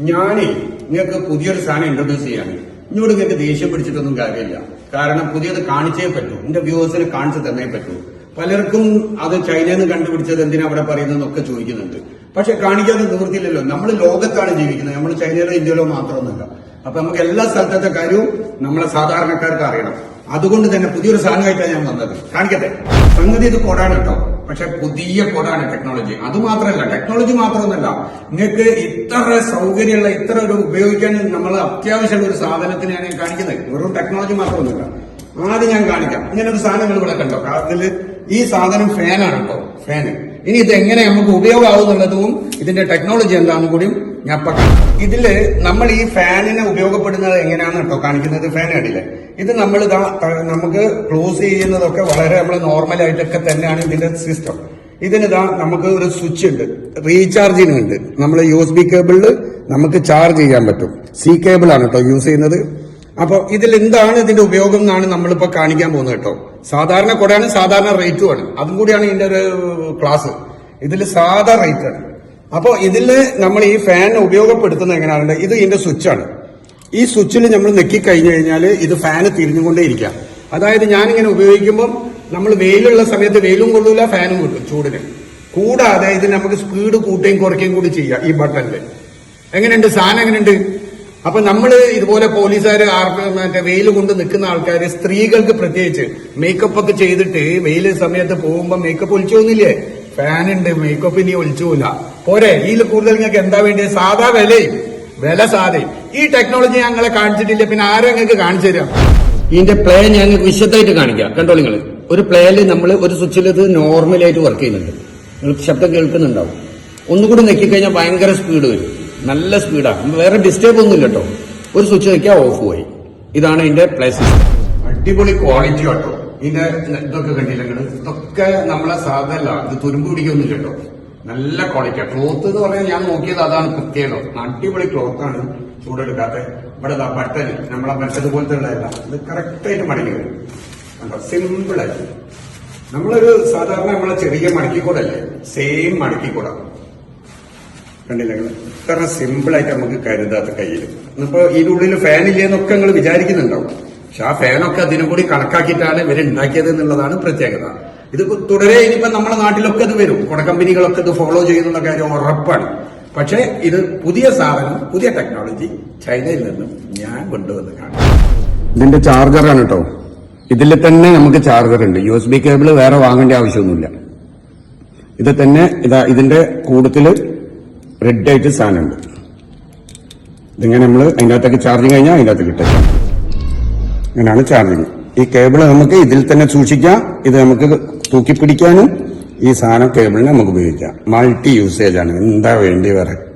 ഞാനേ നിങ്ങൾക്ക് പുതിയൊരു സാധനം ഇൻട്രൊഡ്യൂസ് ചെയ്യാണ് ഇങ്ങോട്ട് നിങ്ങൾക്ക് ദേഷ്യം പിടിച്ചിട്ടൊന്നും കാര്യമില്ല. കാരണം പുതിയത് കാണിച്ചേ പറ്റൂ. എന്റെ വ്യൂവേഴ്സിന് കാണിച്ചു തന്നേ പറ്റൂ. പലർക്കും അത് ചൈനയിൽ നിന്ന് കണ്ടുപിടിച്ചത് എന്തിനാ അവിടെ പറയുന്നതെന്നൊക്കെ ചോദിക്കുന്നുണ്ട്. പക്ഷെ കാണിക്കാതെ നിവൃത്തിയില്ലല്ലോ. നമ്മൾ ലോകത്താണ് ജീവിക്കുന്നത്. നമ്മൾ ചൈനയിലോ ഇന്ത്യയിലോ മാത്രമൊന്നുമല്ല. അപ്പൊ നമുക്ക് എല്ലാ സ്ഥലത്തെ കാര്യവും നമ്മളെ സാധാരണക്കാർക്ക് അറിയണം. അതുകൊണ്ട് തന്നെ പുതിയൊരു സാധനമായിട്ടാണ് ഞാൻ വന്നത്. കാണിക്കട്ടെ? സംഗതി ഇത് കൊടാണ് കേട്ടോ. പക്ഷെ പുതിയ കോഡാണ് ടെക്നോളജി. അത് മാത്രമല്ല ടെക്നോളജി മാത്രമൊന്നുമല്ല നിങ്ങൾക്ക് ഇത്ര സൗകര്യമുള്ള ഇത്ര ഒരു ഉപയോഗിക്കാൻ നമ്മൾ അത്യാവശ്യമുള്ള ഒരു സാധനത്തിനെയാണ് ഞാൻ കാണിക്കുന്നത്. വെറും ടെക്നോളജി മാത്രമൊന്നുമില്ല. ആദ്യം ഞാൻ കാണിക്കാം. ഇങ്ങനെ ഒരു സാധനം നിങ്ങൾ ഇവിടെ കണ്ടോ? കാരണത്തിൽ ഈ സാധനം ഫാനാണ് കേട്ടോ. ഫാന് ഇനി ഇത് എങ്ങനെ നമുക്ക് ഉപയോഗമാവുന്നുള്ളതും ഇതിന്റെ ടെക്നോളജി എന്താണെന്ന് കൂടിയും ഞാൻ കാണിക്കാം ഇതിൽ നമ്മൾ ഈ ഫാനിനെ ഉപയോഗപ്പെടുന്നത് എങ്ങനെയാണ് കേട്ടോ കാണിക്കുന്നത്? ഫാൻ അടിയിൽ ഇത് നമ്മൾ നമുക്ക് ക്ലോസ് ചെയ്യുന്നതൊക്കെ വളരെ നമ്മൾ നോർമൽ ആയിട്ടൊക്കെ തന്നെയാണ് ഇതിന്റെ സിസ്റ്റം ഇതിനിതാ നമുക്ക് ഒരു സ്വിച്ച് ഉണ്ട്. റീചാർജിങ് ഉണ്ട് നമ്മൾ യു എസ് ബി കേബിളിൽ നമുക്ക് ചാർജ് ചെയ്യാൻ പറ്റും. സി കേബിൾ ആണ് കേട്ടോ യൂസ് ചെയ്യുന്നത്. അപ്പോൾ ഇതിൽ എന്താണ് ഇതിന്റെ ഉപയോഗം എന്നാണ് നമ്മളിപ്പോൾ കാണിക്കാൻ പോകുന്നത് കേട്ടോ. സാധാരണ കുടയാണ് സാധാരണ റേറ്റുമാണ് അതും കൂടിയാണ് ഇതിന്റെ ഒരു ക്ലാസ് ഇതിൽ സാധാ റേറ്റ് അപ്പോൾ അപ്പൊ ഇതിൽ നമ്മൾ ഈ ഫാൻ ഉപയോഗപ്പെടുത്തുന്നത് എങ്ങനെയാണ് ഇത് ഇതിന്റെ സ്വിച്ചാണ് ഈ സ്വിച്ചിൽ നമ്മൾ നെക്കി കഴിഞ്ഞു കഴിഞ്ഞാൽ ഇത് ഫാന് തിരിഞ്ഞുകൊണ്ടേ ഇരിക്കാം അതായത് ഞാനിങ്ങനെ ഉപയോഗിക്കുമ്പോൾ നമ്മൾ വെയിലുള്ള സമയത്ത് വെയിലും കൊള്ളൂല ഫാനും കൊള്ളും ചൂടിന്. കൂടാതെ ഇത് നമുക്ക് സ്പീഡ് കൂട്ടുകയും കുറയ്ക്കുകയും കൂടി ചെയ്യാം ഈ ബട്ടണിൽ എങ്ങനെയുണ്ട്? സാധനം എങ്ങനെയുണ്ട്? അപ്പൊ നമ്മൾ ഇതുപോലെ പോലീസുകാർ മറ്റേ വെയിൽ കൊണ്ട് നിൽക്കുന്ന ആൾക്കാർ സ്ത്രീകൾക്ക് പ്രത്യേകിച്ച് മേക്കപ്പ് ഒക്കെ ചെയ്തിട്ട് വെയിൽ സമയത്ത് പോകുമ്പോ മേക്കപ്പ് ഒളിച്ചോന്നില്ലേ പോകുന്നില്ലേ ഫാൻ ഉണ്ട് മേക്കപ്പ് ഇനി ഒലിച്ചു പോല പോരെ ഇതിൽ കൂടുതൽ നിങ്ങൾക്ക് എന്താ വേണ്ടിയത് സാധാ വിലയും വില സാധയും. ഈ ടെക്നോളജി ഞങ്ങളെ കാണിച്ചിട്ടില്ല പിന്നെ ആരും നിങ്ങൾക്ക് കാണിച്ചു തരാം? ഇതിന്റെ പ്ലേ ഞാൻ വിശദമായിട്ട് കാണിക്കാം. കണ്ടോ നിങ്ങൾ? ഒരു പ്ലേയിൽ നമ്മൾ ഒരു സ്വിച്ചിൽ ഇത് നോർമലായിട്ട് വർക്ക് ചെയ്യുന്നുണ്ട്. നിങ്ങൾ ശബ്ദം കേൾക്കുന്നുണ്ടാവും. ഒന്നുകൂടി നെക്കിക്കഴിഞ്ഞാൽ ഭയങ്കര സ്പീഡ് വരും. നല്ല സ്പീഡാണ്. വേറെ ഡിസ്റ്റേബ് ഒന്നും കേട്ടോ ഒരു സ്വിച്ച് നോക്കിയാൽ ഓഫ് പോയി ഇതാണ് ഇതിന്റെ പ്ലേസ് അടിപൊളി ക്വാളിറ്റി കേട്ടോ ഇതിന്റെ ഇതൊക്കെ കണ്ടില്ല ഇതൊക്കെ നമ്മളെ സാധനല്ല ഇത് തുരുമ്പ് പിടിക്കൊന്നും കേട്ടോ നല്ല ക്വാളിറ്റി ക്ലോത്ത് എന്ന് പറഞ്ഞാൽ ഞാൻ നോക്കിയത് അതാണ് പ്രത്യേകം അടിപൊളി ക്ലോത്ത് ആണ് ചൂടെടുക്കാത്ത. ഇവിടെ ബട്ടൻ നമ്മളെ മറ്റതുപോലത്തെ ഉള്ളതല്ല ഇത് കറക്റ്റ് ആയിട്ട് മടങ്ങി വരും. കണ്ടോ? സിമ്പിൾ ആയിട്ട്. നമ്മളൊരു സാധാരണ നമ്മളെ ചെറിയ മടക്കിക്കൂടല്ലേ? സെയിം മടക്കിക്കൂടാ. കണ്ടില്ല കാരണം ആയിട്ട് നമുക്ക് കരുതാത്ത കയ്യിൽ ഇന്നിപ്പോ ഇതിന്റെ ഉള്ളിൽ ഫാൻ ഇല്ലേന്നൊക്കെ നിങ്ങൾ വിചാരിക്കുന്നുണ്ടാവും. പക്ഷെ ആ ഫാനൊക്കെ അതിനും കൂടി കണക്കാക്കിയിട്ടാണ് ഇവർ ഉണ്ടാക്കിയത് എന്നുള്ളതാണ് പ്രത്യേകത. ഇത് തുടരെ ഇനിയിപ്പോ നമ്മുടെ നാട്ടിലൊക്കെ ഇത് വരും. കുട കമ്പനികളൊക്കെ ഇത് ഫോളോ ചെയ്യുന്നുള്ള കാര്യം ഉറപ്പാണ്. പക്ഷേ ഇത് പുതിയ സാധനം പുതിയ ടെക്നോളജി ചൈനയിൽ നിന്നും ഞാൻ കൊണ്ടുവന്ന് കാണാം ഇതിന്റെ ചാർജറാണ് കേട്ടോ ഇതിൽ തന്നെ നമുക്ക് ചാർജർ ഉണ്ട്. യു എസ് ബി കേബിൾ വേറെ വാങ്ങേണ്ട ആവശ്യമൊന്നുമില്ല. ഇത് തന്നെ ഇതാ ഇതിന്റെ കൂട്ടത്തിൽ റെഡ് ആയിട്ട് സാധനമുണ്ട്. ഇതിങ്ങനെ നമ്മൾ അതിന്റെ അകത്തേക്ക് ചാർജിങ് കഴിഞ്ഞാൽ അതിന്റെ അകത്തേക്ക് ഇങ്ങനെയാണ് ചാർജിങ് ഈ കേബിൾ നമുക്ക് ഇതിൽ തന്നെ സൂക്ഷിക്കാം. ഇത് നമുക്ക് തൂക്കി പിടിക്കാനും ഈ സാധനം കേബിളിനെ നമുക്ക് ഉപയോഗിക്കാം. മൾട്ടി യൂസേജ് ആണ്. എന്താ വേണ്ടി വേറെ